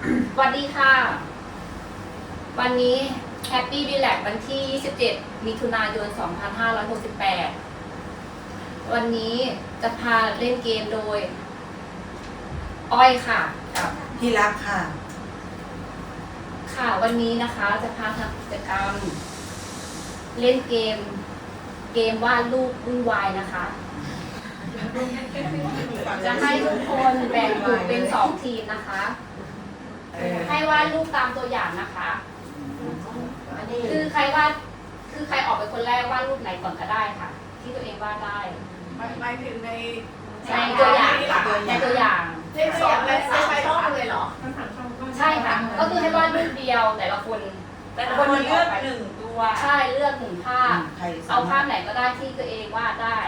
สวัสดีค่ะ วันนี้ Happy d e l a x วันที่ 27 มิถุนายน 2568 วันนี้จะพาเล่นเกมโดย อ้อยค่ะกับพี่รักค่ะ ค่ะวันนี้นะคะจะพาทำกิจกรรม เล่นเกม เกมวาดรูปวุ่นวายนะคะ จะให้ทุกคนแบ่งกลุ่มเป็นสองทีมนะคะ ให้วาดรูปตามตัวอย่างนะคะ คือใครวาดคือใครออกเป็นคนแรกวาดรูปไหนก่อนก็ได้ค่ะ ที่ตัวเองวาดได้หมายถึงในในตัวอย่างค่ะในตัวอย่างเลขสองและสามช่องเลยเหรอใช่ค่ะ ก็คือให้วาดรูปเดียวแต่ละคนแต่ละคนเลือกหนึ่งตัวใช่เลือกหนึ่งภาพใครสเอาภาพไหนก็ได้ที่ตัวเองวาดได้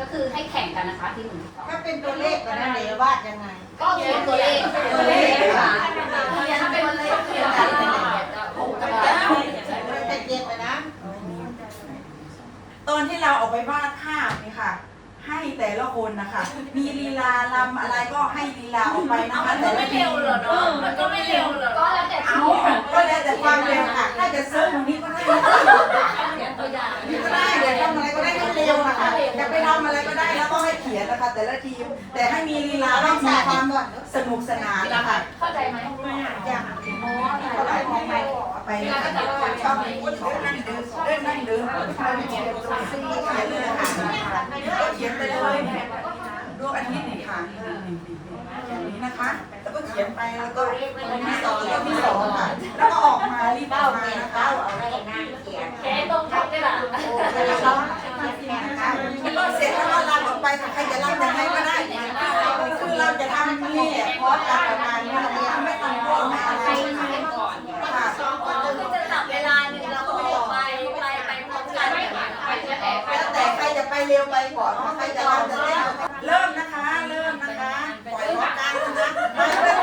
ก็คือให้แข่งกันนะคะที่หนึ่งที่สองถ้าเป็นตัวเลขก็ได้เลยวาดยังไง ก็เขียนตัวเลขตัวเลขค่ะถ้าเป็นตัวเลขเขียนได้จะโอ้ก็ได้มันจะเจ็บไปนะ ตอนที่เราออกไปวาดภาพนี่ค่ะ ให้แต่ละคนนะคะ มีลีลาลำอะไรก็ให้ลีลาออกไปนะคะมันก็ไม่เร็วเหรอเนาะมันก็ไม่เร็วเหรอก็แล้วแต่เอาที่ก็แล้วแต่ความเร็วค่ะ ถ้าจะเซิร์ฟตรงนี้ก็ได้เขียนตัวอย่าง ขียนนะคะ แต่ละทีม แต่ให้มีลีลาให้มีความสนุกสนานนะคะเข้าใจไหมอย่างอ๋อเท่าไหร่ของไปไปนะคะชอบเดินนั่งเดินเดินนั่งเดินเขียนเลยค่ะเขียนไปเลยดวงอาทิตย์นี่งค่ะนี้นะคะแล้วก็เขียนไปแล้วก็มีสองแล้วมีสองค่ะแล้วก็ออกมารีบอเก้าอกมาเจ็ดนะคะเก้าอาไว้หน้าเขียนแค่ตรงทับได้ละแล้วก็ เสร็จแล้วก็ลำออกไปใครจะลำยังไงก็ได้คือเราจะทำนี่พร้อมกันประมาณนี้ไม่ต้องกลัวไม่อะไรใครทำกันก่อนค่ะคือจะจับเวลาหนึ่งเราก็ไปไปไปไปพร้อมกันไม่ค่ะใครจะแล้วแต่ใครจะไปเร็วไปก่อนใครจะรำจะเล่นเริ่มนะคะ เริ่มนะคะปล่อยหัวกลางนะ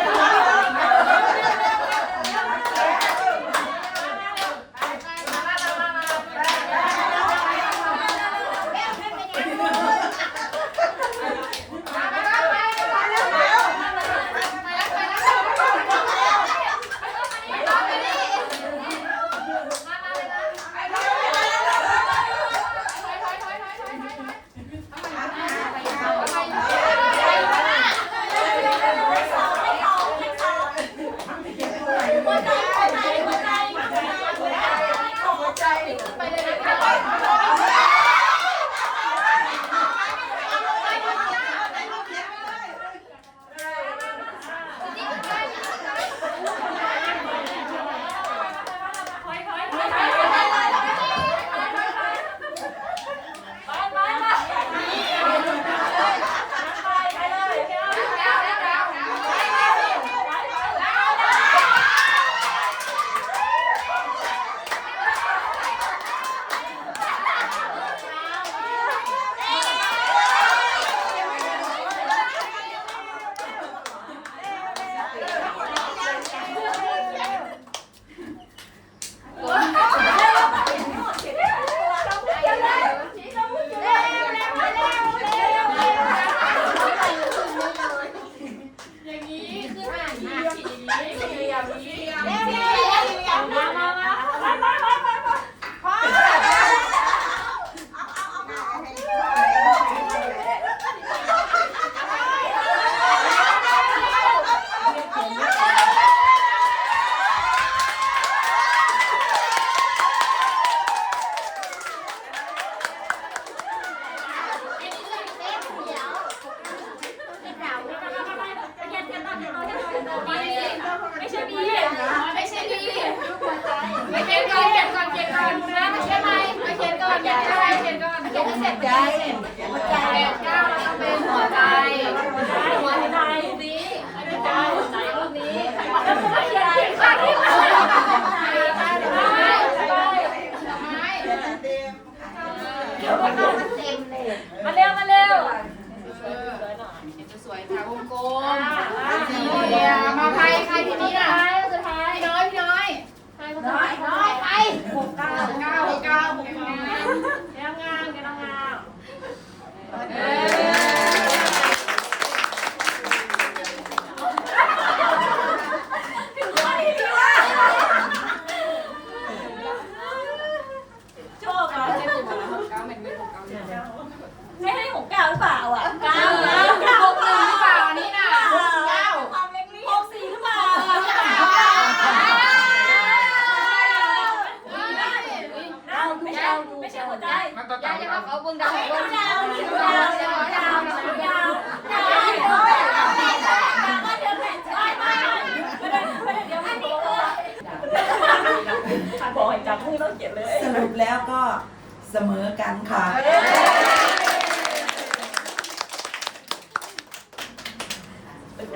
เสมอกันค่ะ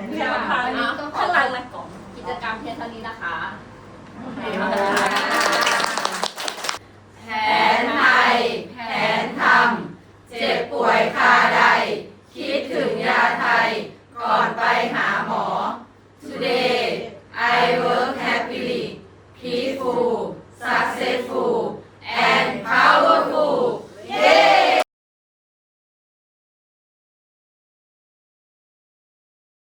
เนี่ยค่ะวันนี้ก็ขอข้างหลังนะกล่องกิจกรรมเพียงเท่านี้นะคะ แผนไทย แผนธรรม เจ็บป่วยคาใด คิดถึงยาไทย ก่อนไปหาหมอ Today I work happily peaceful